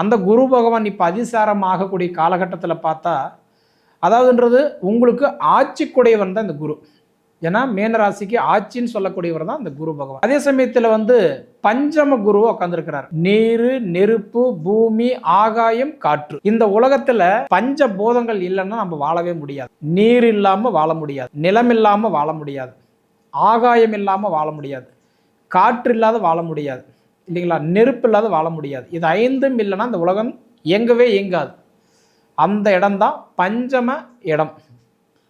அந்த குரு பகவான் இப்போ அதிசாரம் ஆகக்கூடிய காலகட்டத்தில் பார்த்தா அதாவதுன்றது உங்களுக்கு ஆட்சிக்குடையவன் தான் இந்த குரு. ஏன்னா மேனராசிக்கு ஆட்சின்னு சொல்லக்கூடியவர் தான் இந்த குரு பகவான். அதே சமயத்தில் வந்து பஞ்சம குரு உட்காந்துருக்கிறார் நீர் நெருப்பு பூமி ஆகாயம் காற்று. இந்த உலகத்துல பஞ்ச போதங்கள் இல்லைன்னா நம்ம வாழவே முடியாது. நீர் இல்லாம வாழ முடியாது. நிலம் இல்லாம வாழ முடியாது. ஆகாயம் இல்லாம வாழ முடியாது. காற்று இல்லாத வாழ முடியாது. இல்லைங்களா? நெருப்பு இல்லாத வாழ முடியாது. இது ஐந்தும் இல்லைன்னா இந்த உலகம் இயங்கவே இயங்காது. அந்த இடம்தான் பஞ்சம இடம்.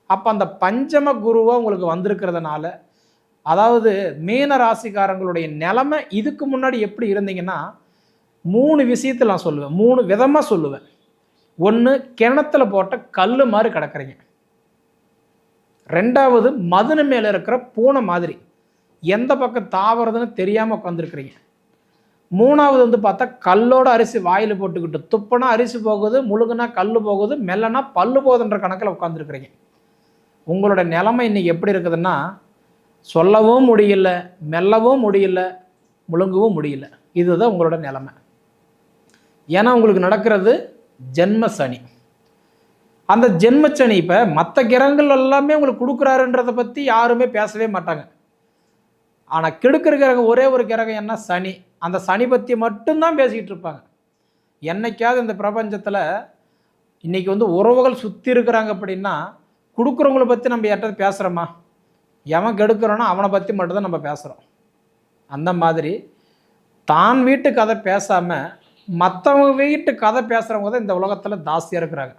அப்போ அந்த பஞ்சம குருவாக உங்களுக்கு வந்திருக்கிறதுனால அதாவது மீன ராசிக்காரங்களுடைய நிலைமை இதுக்கு முன்னாடி எப்படி இருந்தீங்கன்னா மூணு விஷயத்தில் நான் சொல்லுவேன். மூணு விதமாக சொல்லுவேன். ஒன்று கிணத்துல போட்ட கல் மாதிரி கிடக்குறீங்க. ரெண்டாவது மதுனு மேலே இருக்கிற பூனை மாதிரி. எந்த பக்கம் தாவறதுன்னு தெரியாமல் உட்காந்துருக்குறீங்க மூணாவது வந்து பார்த்தா கல்லோட அரிசி வாயில் போட்டுக்கிட்டு துப்புனா அரிசி போகுது முழுகுனா கல் போகுது மெல்லனா பல்லு போகுதுன்ற கணக்கில் உட்காந்துருக்குறீங்க உங்களோட நிலைமை இன்னைக்கு எப்படி இருக்குதுன்னா சொல்லவும் முடியல மெல்லவும் முடியல முழுங்கவும் முடியல. இதுதான் உங்களோட நிலைமை. ஏன்னா உங்களுக்கு நடக்கிறது ஜென்ம சனி. அந்த ஜென்ம சனி இப்போ மற்ற கிரகங்கள் எல்லாமே உங்களுக்கு கொடுக்குறாருன்றதை பற்றி யாருமே பேசவே மாட்டாங்க. ஆனால் கெடுக்கிற கிரகம் ஒரே ஒரு கிரகம் என்ன? சனி. அந்த சனி பற்றி மட்டும்தான் பேசிக்கிட்டு இருப்பாங்க. என்னைக்காவது இந்த பிரபஞ்சத்தில் இன்றைக்கி வந்து உறவுகள் சுற்றி இருக்கிறாங்க அப்படின்னா கொடுக்குறவங்கள பற்றி நம்ம யார்ட்டாவது பேசுகிறோமா எவன் கெடுக்கிறோனோ அவனை பற்றி மட்டும்தான் நம்ம பேசுகிறோம் அந்த மாதிரி தான் வீட்டு கதை பேசாமல் மற்றவங்க வீட்டு கதை பேசுகிறவங்க தான் இந்த உலகத்தில் ஜாஸ்தியாக இருக்கிறாங்க.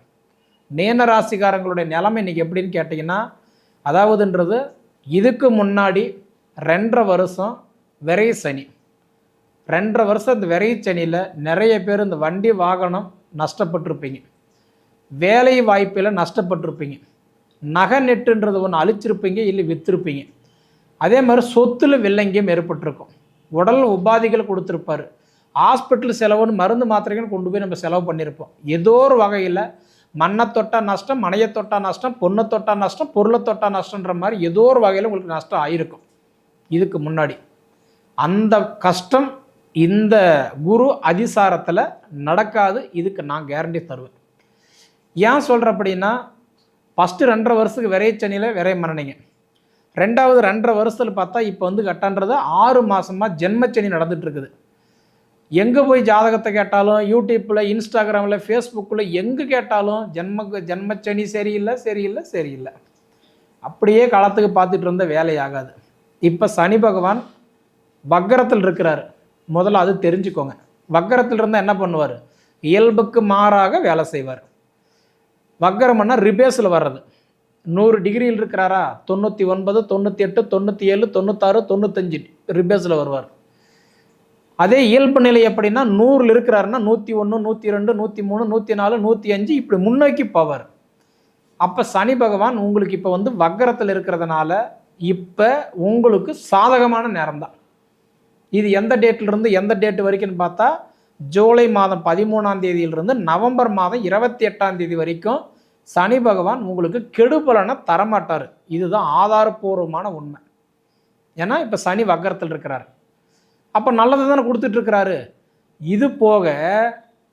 நேன ராசிக்காரங்களுடைய நிலைமை இன்றைக்கி எப்படின்னு கேட்டிங்கன்னா அதாவதுன்றது இதுக்கு முன்னாடி ரெண்டரை வருஷம் விரை சனி. ரெண்டரை வருஷம் இந்த விரைவு சனியில் நிறைய பேர் இந்த வண்டி வாகனம் நஷ்டப்பட்டிருப்பீங்க. வேலை வாய்ப்பில் நஷ்டப்பட்டிருப்பீங்க. நகை நெட்டுன்றது ஒன்று அழிச்சிருப்பீங்க இல்லை விற்றுருப்பீங்க அதே மாதிரி சொத்தில் வில்லங்கியம் ஏற்பட்டிருக்கும். உடல் உபாதைகள் கொடுத்துருப்பாரு. ஹாஸ்பிட்டல் செலவுன்னு மருந்து மாத்திரைகள் கொண்டு போய் நம்ம செலவு பண்ணியிருப்போம் ஏதோ ஒரு வகையில் மண்ணை தொட்டா நஷ்டம் மனையை தொட்டா நஷ்டம் பொண்ணை தொட்டா நஷ்டம் பொருளை தொட்டா நஷ்டன்ற மாதிரி ஏதோ ஒரு வகையில் உங்களுக்கு நஷ்டம் ஆயிருக்கும். இதுக்கு முன்னாடி. அந்த கஷ்டம் இந்த குரு அதிசாரத்தில் நடக்காது இதுக்கு நான் கேரண்டி தருவேன். ஏன் சொல்கிற அப்படின்னா ஃபஸ்ட்டு ரெண்டரை வருஷத்துக்கு விரைச்சனியில் விரைய மரணிங்க. ரெண்டாவது ரெண்டரை வருஷத்தில் பார்த்தா இப்போ வந்து கட்டான்றது ஆறு மாதமாக ஜென்மச்சனி நடந்துகிட்ருக்குது எங்கே போய் ஜாதகத்தை கேட்டாலும் யூடியூப்பில் இன்ஸ்டாகிராமில் ஃபேஸ்புக்கில் எங்கே கேட்டாலும் ஜென்ம ஜென்மச்சனி சரியில்லை சரியில்லை சரியில்லை. அப்படியே காலத்துக்கு பார்த்துட்டு இருந்த வேலையாகாது. இப்போ சனி பகவான் வக்கரத்தில் இருக்கிறார். முதல்ல அது தெரிஞ்சுக்கோங்க. வக்கரத்தில் இருந்தால் என்ன பண்ணுவார்? இயல்புக்கு மாறாக வேலை செய்வார். வக்கரம்னா ரிபேஸில் வர்றது. நூறு டிகிரியில் இருக்கிறாரா? தொண்ணூற்றி ஒன்பது தொண்ணூற்றி எட்டு தொண்ணூற்றி ஏழு தொண்ணூத்தாறு தொண்ணூத்தஞ்சு ரிபேஸில் வருவார். அதே இயல்பு நிலை எப்படின்னா நூறில் இருக்கிறாருன்னா நூற்றி ஒன்று நூற்றி ரெண்டு நூற்றி மூணு நூற்றி நாலு நூற்றி அஞ்சு இப்படி முன்னோக்கி போவார். அப்போ சனி பகவான் உங்களுக்கு இப்போ வந்து வக்கரத்தில் இருக்கிறதுனால இப்போ உங்களுக்கு சாதகமான நேரம் தான் இது எந்த டேட்லருந்து எந்த டேட் வரைக்கும்னு பார்த்தா ஜூலை மாதம் பதிமூணாம் தேதியிலிருந்து நவம்பர் மாதம் இருபத்தி எட்டாம் தேதி வரைக்கும் சனி பகவான் உங்களுக்கு கெடுபலனை தரமாட்டார். இதுதான் ஆதாரபூர்வமான உண்மை. ஏன்னா இப்போ சனி வக்கரத்தில் இருக்கிறார். அப்போ நல்லது தானே கொடுத்துட்ருக்கிறாரு இது போக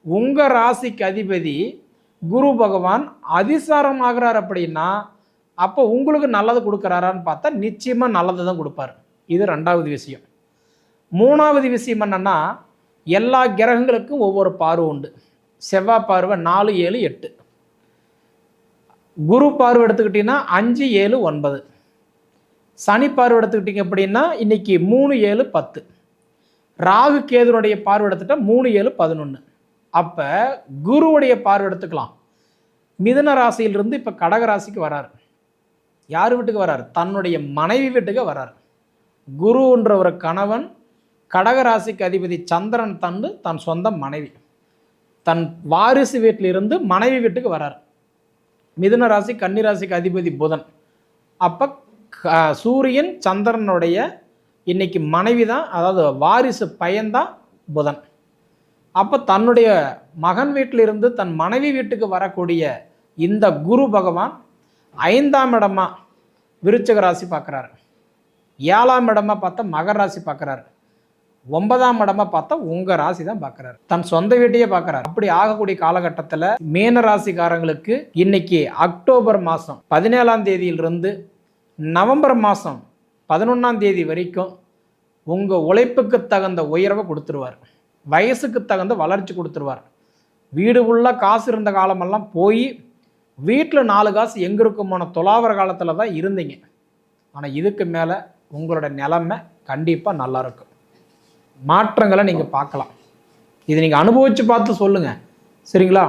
உங்கள் ராசிக்கு அதிபதி குரு பகவான் அதிசாரம் ஆகிறார் அப்படின்னா அப்போ உங்களுக்கு நல்லது கொடுக்குறாரான்னு பார்த்தா நிச்சயமாக நல்லது தான் கொடுப்பார். இது ரெண்டாவது விஷயம். மூணாவது விஷயம் என்னென்னா எல்லா கிரகங்களுக்கும் ஒவ்வொரு பார்வை உண்டு. செவ்வாய் பார்வை நாலு ஏழு எட்டு. குரு பார்வை எடுத்துக்கிட்டிங்கன்னா அஞ்சு ஏழு ஒன்பது. சனி பார்வை எடுத்துக்கிட்டிங்க அப்படின்னா இன்றைக்கி மூணு ஏழு பத்து. ராகு கேதுனுடைய பார்வை எடுத்துட்டால் மூணு ஏழு பதினொன்று அப்போ குருவுடைய பார்வை எடுத்துக்கலாம். மிதுன ராசியிலிருந்து இப்போ கடக ராசிக்கு வராரு. யார் வீட்டுக்கு வராரு? தன்னுடைய மனைவி வீட்டுக்கு வராரு. குருன்ற ஒரு கணவன் கடக ராசிக்கு அதிபதி சந்திரன் தந்து தன் சொந்த மனைவி. தன் வாரிசு வீட்டிலிருந்து மனைவி வீட்டுக்கு வரார். மிதுன ராசி கன்னிராசிக்கு அதிபதி புதன். அப்போ சூரியன் சந்திரனுடைய இன்னைக்கு மனைவி தான் அதாவது வாரிசு பையன்தான் புதன். அப்போ தன்னுடைய மகன் வீட்டிலிருந்து தன் மனைவி வீட்டுக்கு வரக்கூடிய இந்த குரு பகவான் ஐந்தாம் இடமா விருச்சக ராசி பார்க்குறாரு ஏழாம் இடமா பார்த்தா மகர ராசி பார்க்குறாரு ஒன்பதாம் இடமா பார்த்தா உங்க ராசி தான் பார்க்குறாரு. தன் சொந்த வீட்டையே பார்க்கறாரு. அப்படி ஆகக்கூடிய காலகட்டத்தில் மீன ராசிக்காரங்களுக்கு இன்னைக்கு அக்டோபர் மாதம் பதினேழாம் தேதியிலிருந்து நவம்பர் மாதம் பதினொன்றாம் தேதி வரைக்கும் உங்கள் உழைப்புக்கு தகுந்த உயர்வை கொடுத்துருவார். வயசுக்கு தகுந்த வளர்ச்சி கொடுத்துருவார். வீடு உள்ள காசு இருந்த காலமெல்லாம் போய் வீட்டில் நாலு காசு எங்கே இருக்குமான துலாவர காலத்தில் தான் இருந்தீங்க. ஆனால் இதுக்கு மேலே உங்களோட நிலைமை கண்டிப்பாக நல்லா இருக்கும். மாற்றங்களை நீங்கள் பார்க்கலாம். இது நீங்கள் அனுபவித்து பார்த்து சொல்லுங்கள் சரிங்களா?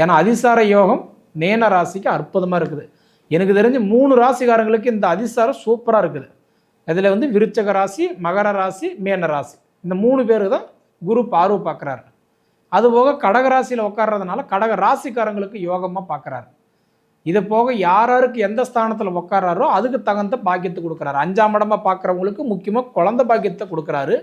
ஏன்னா அதிசார யோகம் மேன ராசிக்கு அற்புதமாக இருக்குது. எனக்கு தெரிஞ்சு மூணு ராசிக்காரங்களுக்கு இந்த அதிசாரம் சூப்பராக இருக்குது. அதில் வந்து விருச்சக ராசி மகர ராசி மேன ராசி. இந்த மூணு பேருக்கு தான் குரு பார்வை பார்க்குறாரு. அதுபோக கடக ராசியில் உட்கார்றதுனால கடக ராசிக்காரங்களுக்கு யோகமாக பார்க்குறாரு. இது போக யார் யாருக்கு எந்த ஸ்தானத்தில் உட்காராரோ அதுக்கு தகுந்த பாக்கியத்தை கொடுக்குறாரு. அஞ்சாம் இடமா பார்க்குறவங்களுக்கு முக்கியமாக குழந்த பாக்கியத்தை கொடுக்குறாரு.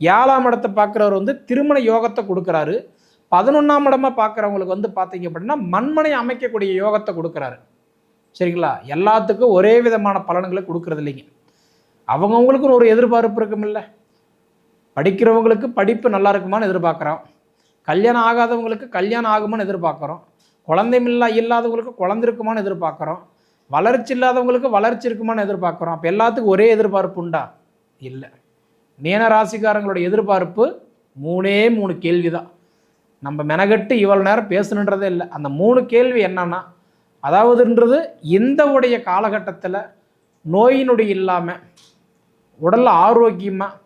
ஏழாம் இடத்தை பார்க்குறவர் வந்து திருமண யோகத்தை கொடுக்குறாரு. பதினொன்றாம் இடமா பார்க்குறவங்களுக்கு வந்து பார்த்தீங்க அப்படின்னா மண்மனை அமைக்கக்கூடிய யோகத்தை கொடுக்குறாரு. சரிங்களா? எல்லாத்துக்கும் ஒரே விதமான பலன்களை கொடுக்கறது இல்லைங்க. அவங்கவுங்களுக்குன்னு ஒரு எதிர்பார்ப்பு இருக்குமில்ல. படிக்கிறவங்களுக்கு படிப்பு நல்லா இருக்குமான்னு எதிர்பார்க்குறோம். கல்யாணம் ஆகாதவங்களுக்கு கல்யாணம் ஆகுமான்னு எதிர்பார்க்குறோம். குழந்தைமில்லா இல்லாதவங்களுக்கு குழந்தை இருக்குமான்னு எதிர்பார்க்குறோம். வளர்ச்சி இல்லாதவங்களுக்கு வளர்ச்சி இருக்குமான்னு எதிர்பார்க்குறோம். அப்போ எல்லாத்துக்கும் ஒரே எதிர்பார்ப்பு உண்டா? இல்லை. மீன ராசிக்காரங்களோட எதிர்பார்ப்பு மூணே மூணு கேள்வி தான் நம்ம மெனகட்டு இவ்வளோ நேரம் பேசணுன்றதே இல்லை. அந்த மூணு கேள்வி என்னன்னா அதாவதுன்றது இந்த உடைய காலகட்டத்தில் நோயினுடைய இல்லாமல் உடல் ஆரோக்கியமாக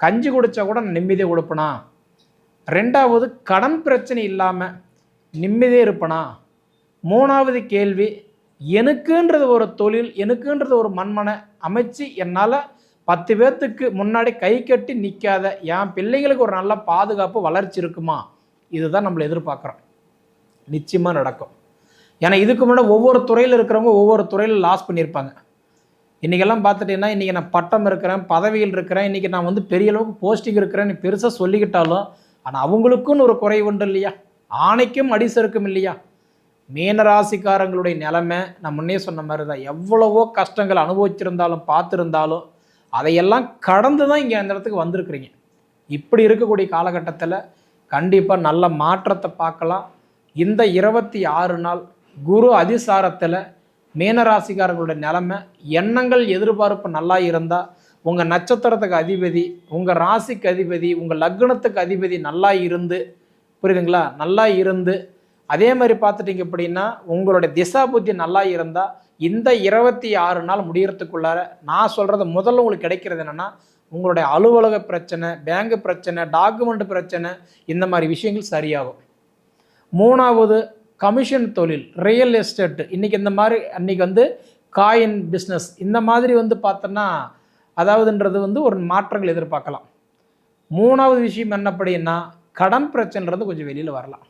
கஞ்சி குடித்தா கூட நிம்மதியாக கொடுப்பனா? ரெண்டாவது கடன் பிரச்சனை இல்லாமல் நிம்மதியாக இருப்பனா? மூணாவது கேள்வி எனக்குன்றது ஒரு தொழில் எனக்குன்றது ஒரு மண்மனை அமைச்சு என்னால் பத்து பேர்த்துக்கு முன்னாடி கை கட்டி நிற்காத என் பிள்ளைங்களுக்கு ஒரு நல்ல பாதுகாப்பு வளர்ச்சி இருக்குமா இதுதான் நம்மளை எதிர்பார்க்குறோம். நிச்சயமாக நடக்கும். ஏன்னா இதுக்கு முன்னாடி ஒவ்வொரு துறையில் இருக்கிறவங்க ஒவ்வொரு துறையில் லாஸ் பண்ணியிருப்பாங்க. இன்றைக்கெல்லாம் பார்த்துட்டீங்கன்னா இன்றைக்கி நான் பட்டம் இருக்கிறேன் பதவியில் இருக்கிறேன் இன்றைக்கி நான் வந்து பெரிய அளவுக்கு போஸ்டிங் இருக்கிறேன்னு பெருசாக சொல்லிக்கிட்டாலும் ஆனால் அவங்களுக்குன்னு ஒரு குறை உண்டு இல்லையா? ஆணைக்கும் அடிசருக்கும் இல்லையா? மீனராசிக்காரங்களுடைய நிலைமை நான் முன்னே சொன்ன மாதிரி தான் எவ்வளவோ கஷ்டங்கள் அனுபவிச்சிருந்தாலும் பார்த்துருந்தாலும் அதையெல்லாம் கடந்து தான் இங்கே அந்த இடத்துக்கு வந்திருக்கிறீங்க. இப்படி இருக்கக்கூடிய காலகட்டத்தில் கண்டிப்பாக நல்ல மாற்றத்தை பார்க்கலாம். இந்த இருபத்தி ஆறு நாள் குரு அதிசாரத்தில் மீனராசிக்காரர்களுடைய நிலைமை எண்ணங்கள் எதிர்பார்ப்பு நல்லா இருந்தால் உங்கள் நட்சத்திரத்துக்கு அதிபதி உங்கள் ராசிக்கு அதிபதி உங்கள் லக்னத்துக்கு அதிபதி நல்லா இருந்து புரியுதுங்களா? நல்லா இருந்து அதே மாதிரி பார்த்துட்டிங்க அப்படின்னா உங்களுடைய திசா புத்தி நல்லா இருந்தால் இந்த இருபத்தி ஆறு நாள் முடிகிறதுக்குள்ளார நான் சொல்கிறது முதல்ல உங்களுக்கு கிடைக்கிறது என்னென்னா உங்களுடைய அலுவலக பிரச்சனை பேங்க் பிரச்சனை டாக்குமெண்ட் பிரச்சனை இந்த மாதிரி விஷயங்கள் சரியாகும். மூணாவது கமிஷன் தொழில் ரியல் எஸ்டேட் இன்றைக்கி இந்த மாதிரி அன்றைக்கி வந்து காயின் பிஸ்னஸ் இந்த மாதிரி வந்து பார்த்தோன்னா அதாவதுன்றது வந்து ஒரு மாற்றங்கள் எதிர்பார்க்கலாம். மூணாவது விஷயம் என்ன அப்படின்னா கடன் பிரச்சனைன்றது கொஞ்சம் வெளியில் வரலாம்.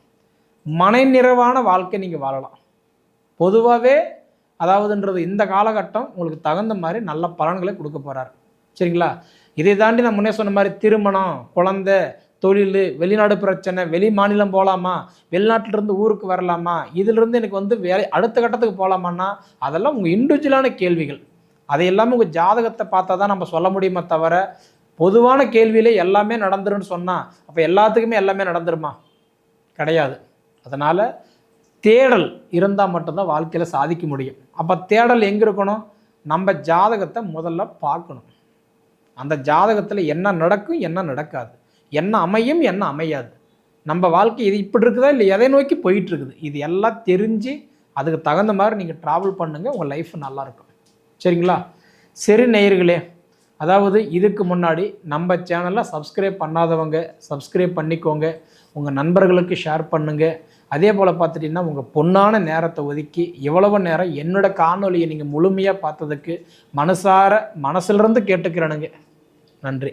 மனை நிறைவான வாழ்க்கை நீங்கள் வாழலாம். பொதுவாகவே அதாவதுன்றது இந்த காலகட்டம் உங்களுக்கு தகுந்த மாதிரி நல்ல பலன்களை கொடுக்க போகிறார் சரிங்களா? இதை தாண்டி நான் முன்னே சொன்ன மாதிரி திருமணம் குழந்தை தொழில் வெளிநாடு பிரச்சனை வெளி மாநிலம் போகலாமா வெளிநாட்டிலிருந்து ஊருக்கு வரலாமா இதிலிருந்து எனக்கு வந்து வேலை அடுத்த கட்டத்துக்கு போகலாமான்னா அதெல்லாம் உங்கள் இண்டிவிஜுவலான கேள்விகள். அதை எல்லாமே உங்கள் ஜாதகத்தை பார்த்தா தான் நம்ம சொல்ல முடியுமே தவிர பொதுவான கேள்வியிலே எல்லாமே நடந்துருன்னு சொன்னால் அப்போ எல்லாத்துக்குமே எல்லாமே நடந்துருமா? கிடையாது. அதனால் தேடல் இருந்தால் மட்டும்தான் வாழ்க்கையில் சாதிக்க முடியும். அப்போ தேடல் எங்கே இருக்கணும்? நம்ம ஜாதகத்தை முதல்ல பார்க்கணும். அந்த ஜாதகத்தில் என்ன நடக்கும் என்ன நடக்காது. என்ன அமையும் என்ன அமையாது. நம்ம வாழ்க்கை இது இப்படி இருக்குதா இல்லை எதை நோக்கி போயிட்டு இருக்குது இது எல்லாம் தெரிஞ்சு அதுக்கு தகுந்த மாதிரி நீங்கள் ட்ராவல் பண்ணுங்கள் உங்கள் லைஃப் நல்லாயிருக்கும் சரிங்களா? சரி நேயர்களே அதாவது இதுக்கு முன்னாடி நம்ம சேனலை சப்ஸ்கிரைப் பண்ணாதவங்க சப்ஸ்கிரைப் பண்ணிக்கோங்க. உங்கள் நண்பர்களுக்கு ஷேர் பண்ணுங்கள் அதே போல் பார்த்துட்டிங்கன்னா உங்கள் பொன்னான நேரத்தை ஒதுக்கி எவ்வளவு நேரம் என்னோட காணொலியை நீங்கள் முழுமையாக பார்த்ததுக்கு மனசார மனசுலேருந்து கேட்டுக்கிறேனுங்க. நன்றி.